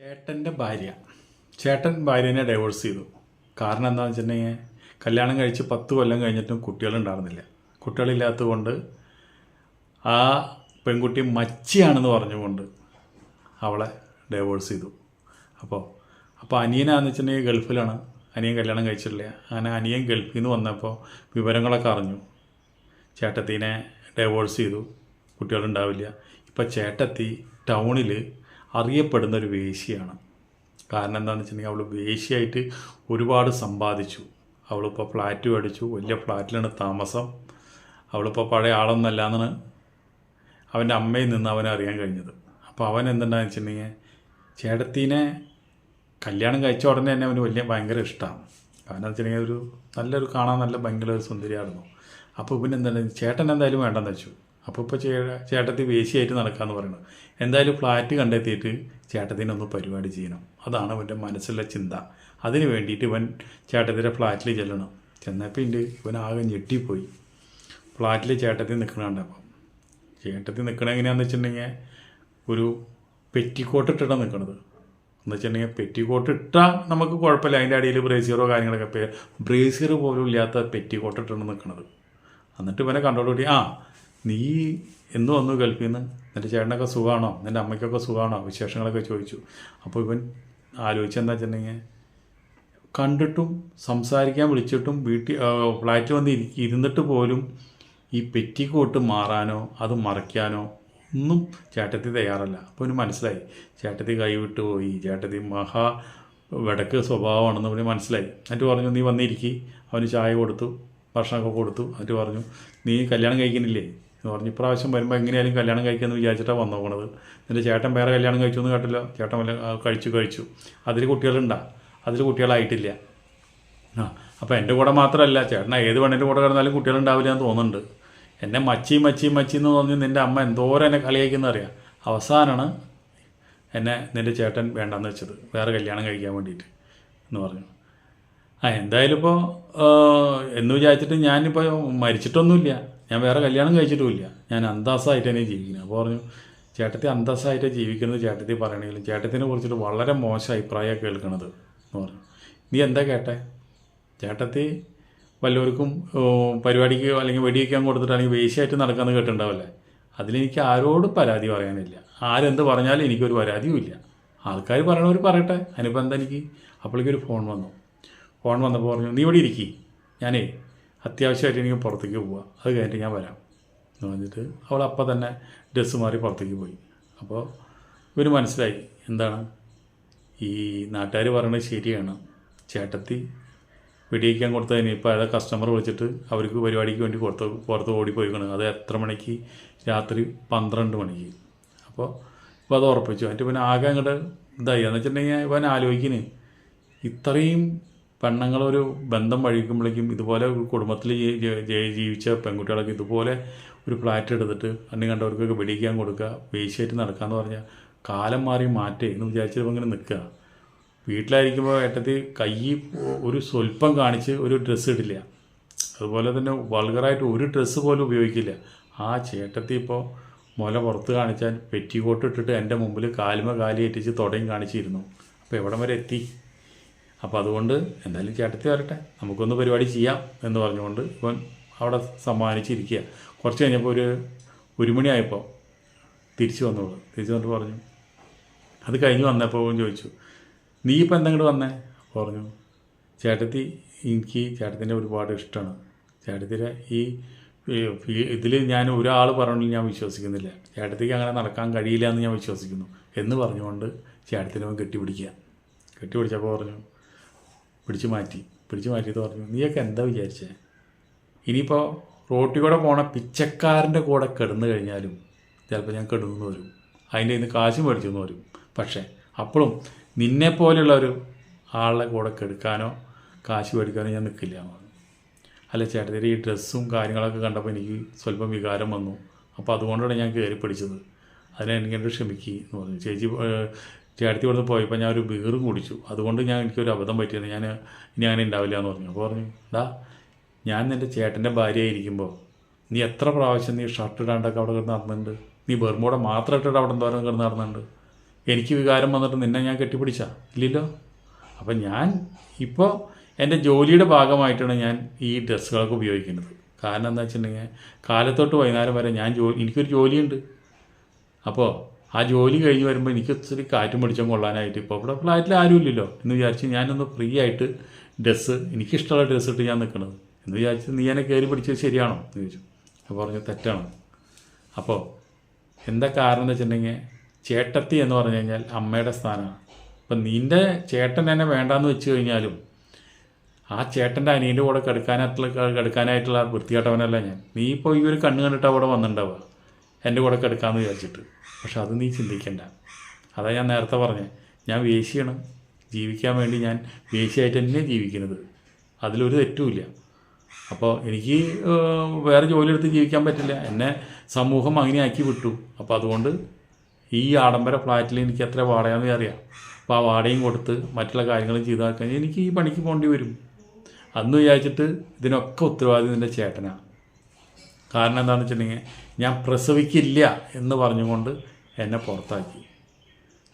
ചേട്ടന്റെ ഭാര്യ. ചേട്ടൻ ഭാര്യനെ ഡൈവോഴ്സ് ചെയ്തു. കാരണം എന്താണെന്ന് വെച്ചിട്ടുണ്ടെങ്കിൽ കല്യാണം കഴിച്ച് പത്ത് കൊല്ലം കഴിഞ്ഞിട്ടും കുട്ടികളുണ്ടായിരുന്നില്ല. കുട്ടികളില്ലാത്തതുകൊണ്ട് ആ പെൺകുട്ടി മച്ചിയാണെന്ന് പറഞ്ഞുകൊണ്ട് അവളെ ഡൈവോഴ്സ് ചെയ്തു. അപ്പോൾ അപ്പോൾ അനിയനാന്ന് വെച്ചിട്ടുണ്ടെങ്കിൽ ഗൾഫിലാണ്. അനിയൻ കല്യാണം കഴിച്ചിട്ടില്ല. അങ്ങനെ അനിയൻ ഗൾഫിൽ നിന്ന് വന്നപ്പോൾ വിവരങ്ങളൊക്കെ അറിഞ്ഞു. ചേട്ടത്തീനെ ഡൈവോഴ്സ് ചെയ്തു. കുട്ടികളുണ്ടാവില്ല. ഇപ്പോൾ ചേട്ടത്തി ടൗണിൽ അറിയപ്പെടുന്ന ഒരു വേശിയാണ് കാരണം എന്താണെന്ന് വെച്ചിട്ടുണ്ടെങ്കിൽ അവൾ വേശിയായിട്ട് ഒരുപാട് സമ്പാദിച്ചു. അവളിപ്പോൾ ഫ്ലാറ്റ് മേടിച്ചു. വലിയ ഫ്ലാറ്റിലാണ് താമസം. അവളിപ്പോൾ പഴയ ആളൊന്നല്ല എന്നാണ് അവന്റെ അമ്മയിൽ നിന്ന് അവനെ അറിയാൻ കഴിഞ്ഞത്. അപ്പോൾ അവൻ എന്തുണ്ടാന്ന് വെച്ചിട്ടുണ്ടെങ്കിൽ ചേട്ടത്തീനെ കല്യാണം കഴിച്ച ഉടനെ തന്നെ അവന് വലിയ ഭയങ്കര ഇഷ്ടമാണ് കാരണം വെച്ചിട്ടുണ്ടെങ്കിൽ ഒരു നല്ലൊരു കാണാൻ നല്ല ഭയങ്കര ഒരു സുന്ദരിയായിരുന്നു. അപ്പോൾ പിന്നെ എന്താണ് ചേട്ടൻ എന്തായാലും വേണ്ടെന്ന് വെച്ചു. അപ്പോൾ ഇപ്പോൾ ചേട്ടത്തി വേശിയായിട്ട് നടക്കാമെന്ന് പറയുന്നത് എന്തായാലും ഫ്ലാറ്റ് കണ്ടെത്തിയിട്ട് ചേട്ടത്തിനൊന്ന് പരിപാടി ചെയ്യണം. അതാണ് അവന്റെ മനസ്സിലെ ചിന്ത. അതിന് വേണ്ടിയിട്ട് ഇവൻ ചേട്ടത്തിന്റെ ഫ്ലാറ്റിൽ ചെല്ലണം. ചെന്നപ്പോൾ ഇണ്ട് ഇവൻ ആകെ ഞെട്ടിപ്പോയി. ഫ്ലാറ്റിൽ ചേട്ടത്തിൽ നിൽക്കണുണ്ട് കണ്ടപ്പോൾ ചേട്ടത്തി നിൽക്കണ എങ്ങനെയാണെന്ന് വെച്ചിട്ടുണ്ടെങ്കിൽ ഒരു പെറ്റിക്കോട്ട് ഇട്ടിട്ടാണ് നിൽക്കണത്. എന്ന് വെച്ചിട്ടുണ്ടെങ്കിൽ പെറ്റിക്കോട്ട് ഇട്ടാൽ നമുക്ക് കുഴപ്പമില്ല. അതിന്റെ അടിയിൽ ബ്രേസിയറോ കാര്യങ്ങളൊക്കെ ബ്രേസിയർ പോലും ഇല്ലാത്ത പെറ്റിക്കോട്ട് ഇട്ടാണ് നിൽക്കണത്. എന്നിട്ട് ഇവനെ കണ്ടോടുകൂടി ആ നീ എന്ന് വന്നു ഗൾഫിൽ നിന്ന് നിന്റെ ചേട്ടനൊക്കെ സുഖമാണോ നിന്റെ അമ്മയ്ക്കൊക്കെ സുഖമാണോ വിശേഷങ്ങളൊക്കെ ചോദിച്ചു. അപ്പോൾ ഇവൻ ആലോചിച്ചെന്താ വെച്ചിട്ടുണ്ടെങ്കിൽ കണ്ടിട്ടും സംസാരിക്കാൻ വിളിച്ചിട്ടും വീട്ടിൽ ഫ്ലാറ്റിൽ വന്ന് ഇരി- ഇരുന്നിട്ട് പോലും ഈ പെറ്റിക്കോട്ട് മാറാനോ അത് മറയ്ക്കാനോ ഒന്നും ചേട്ടത്തി തയ്യാറല്ല. അപ്പോൾ അവന് മനസ്സിലായി. ചേട്ടത്തി കൈവിട്ട് പോയി. ചേട്ടത്തി മഹാ വടക്ക് സ്വഭാവമാണെന്ന് അവന് മനസ്സിലായി. എന്നിട്ട് പറഞ്ഞു നീ വന്നിരിക്കി. അവന് ചായ കൊടുത്തു ഭക്ഷണമൊക്കെ കൊടുത്തു. എന്നിട്ട് പറഞ്ഞു നീ കല്യാണം കഴിക്കുന്നില്ലേ? എന്ന് പറഞ്ഞു ഇപ്രാവശ്യം വരുമ്പോൾ എങ്ങനെയായാലും കല്യാണം കഴിക്കാമെന്ന് വിചാരിച്ചിട്ടാണ് വന്നു പോണത്. എന്റെ ചേട്ടൻ വേറെ കല്യാണം കഴിച്ചു എന്ന് കേട്ടില്ല? ചേട്ടൻ വല്ല കഴിച്ചു കഴിച്ചു. അതിൽ കുട്ടികളുണ്ടാ? അതിൽ കുട്ടികളായിട്ടില്ല. ആ അപ്പോൾ എന്റെ കൂടെ മാത്രമല്ല ചേട്ടൻ ഏത് പെണ്ണിന്റെ കൂടെ കിടന്നാലും കുട്ടികളുണ്ടാവില്ല എന്ന് തോന്നുന്നുണ്ട്. എന്നെ മച്ചി മച്ചി മച്ചി എന്ന് പറഞ്ഞ് നിന്റെ അമ്മ എന്തോരം എന്നെ കളിയാക്കുന്ന അറിയാം. അവസാനമാണ് എന്നെ നിന്റെ ചേട്ടൻ വേണ്ടെന്ന് വെച്ചത്. വേറെ കല്യാണം കഴിക്കാൻ വേണ്ടിയിട്ട് എന്ന് പറഞ്ഞു. ആ എന്തായാലും ഇപ്പോൾ എന്ന് വിചാരിച്ചിട്ട് ഞാനിപ്പോൾ മരിച്ചിട്ടൊന്നുമില്ല. ഞാൻ വേറെ കല്യാണം കഴിച്ചിട്ടുമില്ല. ഞാൻ അന്തസ്സായിട്ട് തന്നെ ജീവിക്കുന്നത്. അപ്പോൾ പറഞ്ഞു ചേട്ടത്തി അന്തസ്സായിട്ട് ജീവിക്കുന്നത് ചേട്ടത്തി പറയണമെങ്കിലും ചേട്ടത്തിനെ കുറിച്ചിട്ട് വളരെ മോശം അഭിപ്രായമാണ് കേൾക്കണത്. എന്ന് പറഞ്ഞു. നീ എന്താ കേട്ടെ? ചേട്ടത്തി വല്ലവർക്കും പരിപാടിക്ക് അല്ലെങ്കിൽ വെടിവെക്കാൻ കൊടുത്തിട്ട് അല്ലെങ്കിൽ വേശ്യയായിട്ട് നടക്കാമെന്ന് കേട്ടിട്ടുണ്ടാവല്ലേ? അതിലെനിക്ക് ആരോടും പരാതി പറയാനില്ല. ആരെന്ത് പറഞ്ഞാലും എനിക്കൊരു പരാതിയും ഇല്ല. ആൾക്കാർ പറയണവർ പറയട്ടെ. അതിനിപ്പോൾ എന്താ എനിക്ക്? അപ്പോഴേക്കൊരു ഫോൺ വന്നു. ഫോൺ വന്നപ്പോൾ പറഞ്ഞു നീ ഇവിടെ ഇരിക്കി. ഞാനേ അത്യാവശ്യമായിട്ട് എനിക്ക് പുറത്തേക്ക് പോവുക അത് കഴിഞ്ഞിട്ട് ഞാൻ വരാം എന്ന് പറഞ്ഞിട്ട് അവൾ അപ്പം തന്നെ ഡ്രസ്സ് മാറി പുറത്തേക്ക് പോയി. അപ്പോൾ ഇവന് മനസ്സിലായി എന്താണ്? ഈ നാട്ടുകാർ പറയുന്നത് ശരിയാണ്. ചേട്ടത്തി വെടിയിക്കാൻ കൊടുത്തതിന് ഇപ്പോൾ അതായത് കസ്റ്റമർ വിളിച്ചിട്ട് അവർക്ക് പരിപാടിക്ക് വേണ്ടി പുറത്ത് പുറത്ത് ഓടിപ്പോയിക്കണം. അത് എത്ര മണിക്ക്? രാത്രി പന്ത്രണ്ട് മണിക്ക്. അപ്പോൾ ഇപ്പോൾ അത് ഉറപ്പിച്ചു. എന്നിട്ട് പിന്നെ ആകെ അങ്ങോട്ട് ഇതായി. എന്ന് വെച്ചിട്ടുണ്ടെങ്കിൽ ഇവൻ ആലോചിക്കുന്നത് ഇത്രയും പെണ്ണുങ്ങളൊരു ബന്ധം വഴിക്കുമ്പോഴേക്കും ഇതുപോലെ ഒരു കുടുംബത്തിൽ ജീവിച്ച പെൺകുട്ടികളൊക്കെ ഇതുപോലെ ഒരു ഫ്ലാറ്റ് എടുത്തിട്ട് അണ്ണി കണ്ടവർക്കൊക്കെ വെടിക്കാൻ കൊടുക്കുക വേശ്യായിട്ട് നടക്കാന്ന് പറഞ്ഞാൽ കാലം മാറി മാറ്റേ എന്ന് വിചാരിച്ചപ്പോൾ ഇങ്ങനെ നിൽക്കുക. വീട്ടിലായിരിക്കുമ്പോൾ ഏട്ടത്തി കൈ ഒരു സ്വല്പം കാണിച്ച് ഒരു ഡ്രസ്സ് ഇടില്ല. അതുപോലെ തന്നെ വൾഗറായിട്ട് ഒരു ഡ്രസ്സ് പോലും ഉപയോഗിക്കില്ല. ആ ചേട്ടത്തി ഇപ്പോൾ മുല പുറത്ത് കാണിച്ചാൽ പെറ്റിക്കോട്ട് ഇട്ടിട്ട് എന്റെ മുമ്പിൽ കാലുമ കാലി ഏറ്റിച്ച് തുടയും കാണിച്ചിരുന്നു. അപ്പോൾ എവിടം വരെ എത്തി? അപ്പോൾ അതുകൊണ്ട് എന്തായാലും ചേട്ടത്തി വരട്ടെ. നമുക്കൊന്ന് പരിപാടി ചെയ്യാം എന്ന് പറഞ്ഞുകൊണ്ട് ഇവൻ അവിടെ സമ്മാനിച്ചിരിക്കുക. കുറച്ച് കഴിഞ്ഞപ്പോൾ ഒരു ഒരു മണിയായപ്പോൾ തിരിച്ചു വന്നോളൂ. തിരിച്ചു വന്നിട്ട് പറഞ്ഞു അത് കഴിഞ്ഞ് വന്നപ്പോൾ ചോദിച്ചു നീ ഇപ്പം എന്തെങ്കിലും വന്നേ? പറഞ്ഞു ചേട്ടത്തി എനിക്ക് ചേട്ടത്തിന്റെ ഒരുപാട് ഇഷ്ടമാണ് ചേട്ടത്തിന്റെ ഈ ഇതിൽ ഞാൻ ഒരാൾ പറഞ്ഞില്ല ഞാൻ വിശ്വസിക്കുന്നില്ല. ചേട്ടത്തിക്ക് അങ്ങനെ നടക്കാൻ കഴിയില്ല എന്ന് ഞാൻ വിശ്വസിക്കുന്നു. എന്ന് പറഞ്ഞുകൊണ്ട് ചേട്ടത്തിനെ കെട്ടിപ്പിടിക്കുക. കെട്ടിപ്പിടിച്ചപ്പോൾ പറഞ്ഞു പിടിച്ചു മാറ്റി പിടിച്ചു മാറ്റിയത് പറഞ്ഞു. നീയൊക്കെ എന്താ വിചാരിച്ചേ? ഇനിയിപ്പോൾ റോട്ടിൽ കൂടെ പോണ പിച്ചക്കാരന്റെ കൂടെ കിടന്നു കഴിഞ്ഞാലും ചിലപ്പോൾ ഞാൻ കിടന്നു വരും. അതിന്റെ ഇന്ന് കാശ് മേടിച്ചു എന്ന് വരും. പക്ഷേ അപ്പോഴും നിന്നെ പോലെയുള്ള ഒരു ആളുടെ കൂടെ കെടുക്കാനോ കാശ് മേടിക്കാനോ ഞാൻ നിൽക്കില്ല അല്ല ചേട്ടത്തിന്റെ ഈ ഡ്രസ്സും കാര്യങ്ങളൊക്കെ കണ്ടപ്പോൾ എനിക്ക് സ്വല്പം വികാരം വന്നു. അപ്പോൾ അതുകൊണ്ടാണ് ഞാൻ കയറി പിടിച്ചത്. അതിനെ എനിക്കെന്റെ ക്ഷമിക്കുക എന്ന് പറഞ്ഞു. ചേച്ചി ചേട്ടത്തി ഇവിടുന്ന് പോയപ്പോൾ ഞാൻ ഒരു ബീറും കുടിച്ചു. അതുകൊണ്ട് ഞാൻ എനിക്കൊരു അബദ്ധം പറ്റിയത് ഞാൻ ഇനി അങ്ങനെ ഉണ്ടാവില്ല എന്ന് പറഞ്ഞു. അപ്പോൾ പറഞ്ഞു ഡാ ഞാൻ നിന്റെ ചേട്ടന്റെ ഭാര്യയായിരിക്കുമ്പോൾ നീ എത്ര പ്രാവശ്യം നീ ഷർട്ട് ഇടാണ്ടൊക്കെ അവിടെ കിടന്ന് നടന്നിട്ടുണ്ട്? നീ ബെർമൂടെ മാത്രം ഇട്ടിട്ട് അവിടെ എന്തോരം കിടന്ന് നടന്നിട്ടുണ്ട്? എനിക്ക് വികാരം വന്നിട്ട് നിന്നെ ഞാൻ കെട്ടിപ്പിടിച്ച? ഇല്ലല്ലോ? അപ്പം ഞാൻ ഇപ്പോൾ എന്റെ ജോലിയുടെ ഭാഗമായിട്ടാണ് ഞാൻ ഈ ഡ്രസ്സുകളൊക്കെ ഉപയോഗിക്കുന്നത്. കാരണം എന്താ വെച്ചിട്ടുണ്ടെങ്കിൽ കാലത്തോട്ട് വൈകുന്നേരം വരെ ഞാൻ ജോലി എനിക്കൊരു ജോലിയുണ്ട്. അപ്പോൾ ആ ജോലി കഴിഞ്ഞ് വരുമ്പോൾ എനിക്ക് ഒത്തിരി കാറ്റും പിടിച്ചും കൊള്ളാനായിട്ട് ഇപ്പോൾ ഇവിടെ ഫ്ലാറ്റിൽ ആരുമില്ലല്ലോ എന്ന് വിചാരിച്ച് ഞാനൊന്ന് ഫ്രീ ആയിട്ട് ഡ്രസ്സ് എനിക്കിഷ്ടമുള്ള ഡ്രസ്സ് ഇട്ട് ഞാൻ നിൽക്കണത് എന്ന് വിചാരിച്ച് നീ എന്നെ കയറി പിടിച്ചത് ശരിയാണോ എന്ന് ചോദിച്ചു. അപ്പോൾ പറഞ്ഞു തെറ്റാണ്. അപ്പോൾ എന്താ കാരണം എന്ന് വെച്ചിട്ടുണ്ടെങ്കിൽ ചേട്ടത്തി എന്ന് പറഞ്ഞു കഴിഞ്ഞാൽ അമ്മയുടെ സ്ഥാനമാണ്. അപ്പം നിന്റെ ചേട്ടൻ എന്നെ വേണ്ടാന്ന് വെച്ച് കഴിഞ്ഞാലും ആ ചേട്ടന്റെ അനിയന്റെ കൂടെ കിടക്കാനായിട്ടുള്ള കിടക്കാനായിട്ടുള്ള വൃത്തികെട്ടവനല്ല ഞാൻ. നീ ഇപ്പോൾ ഈ ഒരു കണ്ണ് കണ്ടിട്ട് അവിടെ വന്നിട്ടുണ്ടാവുക. എന്റെ കൂടെ കിടക്കാമെന്ന് വിചാരിച്ചിട്ട്. പക്ഷെ അത് നീ ചിന്തിക്കണ്ട. അതാ ഞാൻ നേരത്തെ പറഞ്ഞത് ഞാൻ വേശിയാണ്. ജീവിക്കാൻ വേണ്ടി ഞാൻ വേശിയായിട്ട് തന്നെ ജീവിക്കുന്നത്. അതിലൊരു തെറ്റുമില്ല അപ്പോൾ എനിക്ക് വേറെ ജോലിയെടുത്ത് ജീവിക്കാൻ പറ്റില്ല. എന്നെ സമൂഹം അങ്ങനെ ആക്കി വിട്ടു. അപ്പോൾ അതുകൊണ്ട് ഈ ആഡംബര ഫ്ലാറ്റിൽ എനിക്ക് എത്ര വാടകയെന്ന് അറിയാം. അപ്പോൾ ആ വാടകയും കൊടുത്ത് മറ്റുള്ള കാര്യങ്ങളും കഴിഞ്ഞാൽ എനിക്ക് ഈ പണിക്ക് പോകേണ്ടി വരും. അന്ന് വിചാരിച്ചിട്ട് ഇതിനൊക്കെ ഉത്തരവാദി നിന്റെ ചേട്ടനാണ് കാരണം എന്താണെന്ന് വെച്ചിട്ടുണ്ടെങ്കിൽ ഞാൻ പ്രസവിക്കില്ല എന്ന് പറഞ്ഞുകൊണ്ട് എന്നെ പുറത്താക്കി.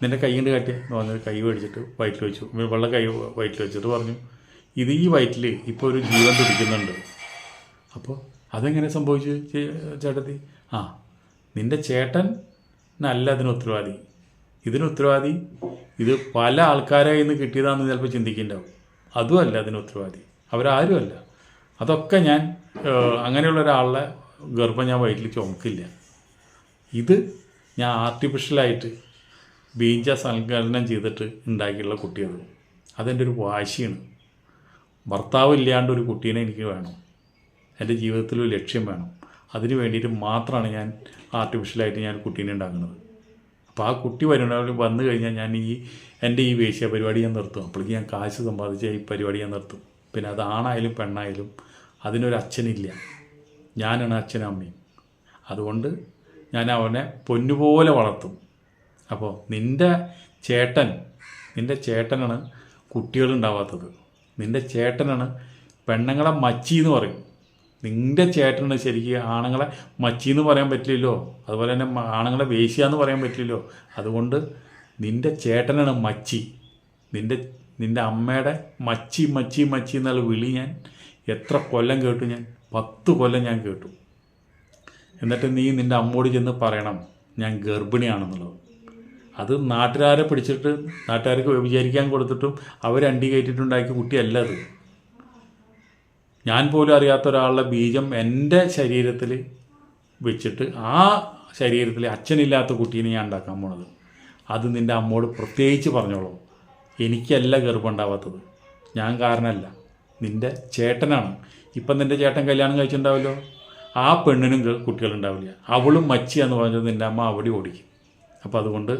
നിന്റെ കൈ കൊണ്ട് കാട്ടിയ എന്ന് പറഞ്ഞൊരു കൈ മേടിച്ചിട്ട് വയറ്റിൽ വെച്ചു. വെള്ളം കൈ വയറ്റിൽ വെച്ചിട്ട് പറഞ്ഞു ഇത് ഈ വയറ്റിൽ ഇപ്പോൾ ഒരു ജീവൻ തുടിക്കുന്നുണ്ട് അപ്പോൾ അതെങ്ങനെ സംഭവിച്ചു ചേട്ടത്തി? ആ നിന്റെ ചേട്ടൻ നല്ല അതിന് ഉത്തരവാദി. ഇതിന് ഉത്തരവാദി ഇത് പല ആൾക്കാരെ നിന്ന് കിട്ടിയതാണെന്ന് ചിലപ്പോൾ ചിന്തിക്കുന്നുണ്ടാവും. അതുമല്ല അതിന് ഉത്തരവാദി. അവരാരുമല്ല. അതൊക്കെ ഞാൻ അങ്ങനെയുള്ള ഒരാളുടെ ഗർഭം ഞാൻ വയറ്റിൽ ചുമക്കില്ല. ഇത് ഞാൻ ആർട്ടിഫിഷ്യലായിട്ട് ബീജ സൽക്കരണം ചെയ്തിട്ട് ഉണ്ടാക്കിയുള്ള കുട്ടിയത് അതെന്റെ ഒരു വാശിയാണ്. ഭർത്താവ് ഇല്ലാണ്ട് ഒരു കുട്ടീനെ എനിക്ക് വേണം. എന്റെ ജീവിതത്തിലൊരു ലക്ഷ്യം വേണം. അതിന് വേണ്ടിയിട്ട് മാത്രമാണ് ഞാൻ ആർട്ടിഫിഷ്യലായിട്ട് ഞാൻ കുട്ടീനെ ഉണ്ടാക്കുന്നത്. അപ്പോൾ ആ കുട്ടി വരുന്ന വന്നു കഴിഞ്ഞാൽ ഞാൻ ഈ എന്റെ ഈ വേശ്യ പരിപാടി ഞാൻ നിർത്തും. അപ്പോഴേക്ക് ഞാൻ കാശ് സമ്പാദിച്ച ഈ പരിപാടി ഞാൻ നിർത്തും. പിന്നെ അത് ആണായാലും പെണ്ണായാലും അതിനൊരു അച്ഛനില്ല. ഞാനാണ് അച്ഛനും അമ്മയും. അതുകൊണ്ട് ഞാൻ അവനെ പൊന്നുപോലെ വളർത്തും. അപ്പോൾ നിന്റെ ചേട്ടൻ നിന്റെ ചേട്ടനാണ് കുട്ടികളുണ്ടാവാത്തത്. നിന്റെ ചേട്ടനാണ് പെണ്ണുങ്ങളെ മച്ചി എന്ന് പറയും. നിന്റെ ചേട്ടനാണ് ശരിക്കും ആണുങ്ങളെ മച്ചി എന്ന് പറയാൻ പറ്റില്ലല്ലോ. അതുപോലെ തന്നെ ആണുങ്ങളെ വേശ്യ എന്ന് പറയാൻ പറ്റില്ലല്ലോ. അതുകൊണ്ട് നിന്റെ ചേട്ടനാണ് മച്ചി. നിന്റെ നിന്റെ അമ്മയുടെ മച്ചി മച്ചി മച്ചി എന്നുള്ള വിളി ഞാൻ എത്ര കൊല്ലം കേട്ടു ഞാൻ. പത്ത് കൊല്ലം ഞാൻ കേട്ടു. എന്നിട്ട് നീ നിന്റെ അമ്മോട് ചെന്ന് പറയണം ഞാൻ ഗർഭിണിയാണെന്നുള്ളത്. അത് നാട്ടുകാരെ പിടിച്ചിട്ട് നാട്ടുകാർക്ക് വിചാരിക്കാൻ കൊടുത്തിട്ടും അവർ അണ്ടി കയറ്റിട്ടുണ്ടാക്കിയ കുട്ടിയല്ല അത്. ഞാൻ പോലും അറിയാത്ത ഒരാളുടെ ബീജം എന്റെ ശരീരത്തിൽ വെച്ചിട്ട് ആ ശരീരത്തിൽ അച്ഛനില്ലാത്ത കുട്ടീനെ ഞാൻ ഉണ്ടാക്കാൻ പോണത്. അത് നിന്റെ അമ്മോട് പ്രത്യേകിച്ച് പറഞ്ഞോളൂ. എനിക്കല്ല ഗർഭം ഉണ്ടാവാത്തത്. ഞാൻ കാരണമല്ല നിന്റെ ചേട്ടനാണ്. ഇപ്പം നിന്റെ ചേട്ടൻ കല്യാണം കഴിച്ചിട്ടുണ്ടാവല്ലോ? ആ പെണ്ണിനും കുട്ടികളുണ്ടാവില്ല. അവളും മച്ചി എന്ന് പറഞ്ഞത് നിന്റെ അമ്മ അവിടെ ഓടിക്കും. അപ്പോൾ അതുകൊണ്ട്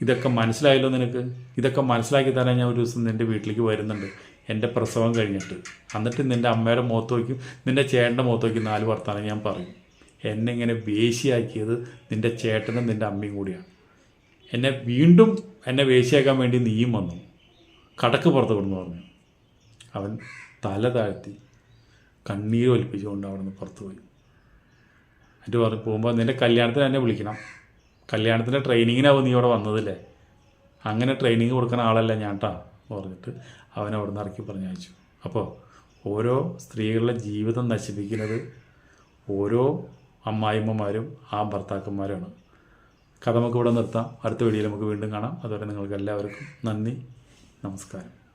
ഇതൊക്കെ മനസ്സിലായല്ലോ നിനക്ക്? ഇതൊക്കെ മനസ്സിലാക്കി തരാൻ ഞാൻ ഒരു ദിവസം നിന്റെ വീട്ടിലേക്ക് വരുന്നുണ്ട്. എന്റെ പ്രസവം കഴിഞ്ഞിട്ട്. എന്നിട്ട് നിന്റെ അമ്മയുടെ മുഖത്ത് വയ്ക്കും നിന്റെ ചേട്ടന്റെ മുഖത്ത് വയ്ക്കും നാല് വർത്താനം ഞാൻ പറയും. എന്നെ ഇങ്ങനെ വേശിയാക്കിയത് നിന്റെ ചേട്ടനും നിന്റെ അമ്മയും കൂടിയാണ്. എന്നെ വീണ്ടും എന്നെ വേശിയാക്കാൻ വേണ്ടി നീയും വന്നു. കടക്ക് പുറത്ത് കൊണ്ടു പറഞ്ഞു. അവൻ തല താഴ്ത്തി. കണ്ണീര് ഒലിപ്പിച്ചുകൊണ്ട് അവിടെ നിന്ന് പുറത്ത് പോയി എന്നിട്ട് പറഞ്ഞു പോകുമ്പോൾ നിന്റെ കല്യാണത്തിന് എന്നെ വിളിക്കണം. കല്യാണത്തിന്റെ ട്രെയിനിങ്ങിനാവും നീ ഇവിടെ വന്നതല്ലേ? അങ്ങനെ ട്രെയിനിങ് കൊടുക്കുന്ന ആളല്ല ഞാൻ കേട്ടാ പറഞ്ഞിട്ട് അവൻ അവിടെ നിന്ന് ഇറക്കി പറഞ്ഞയച്ചു. അപ്പോൾ ഓരോ സ്ത്രീകളുടെ ജീവിതം നശിപ്പിക്കുന്നത് ഓരോ അമ്മായിമ്മമാരും ആ ഭർത്താക്കന്മാരാണ് കഥ നമുക്ക് ഇവിടെ നിർത്താം. അടുത്ത വീഡിയോയിൽ നമുക്ക് വീണ്ടും കാണാം. അതുവരെ നിങ്ങൾക്ക് എല്ലാവർക്കും നന്ദി. നമസ്കാരം.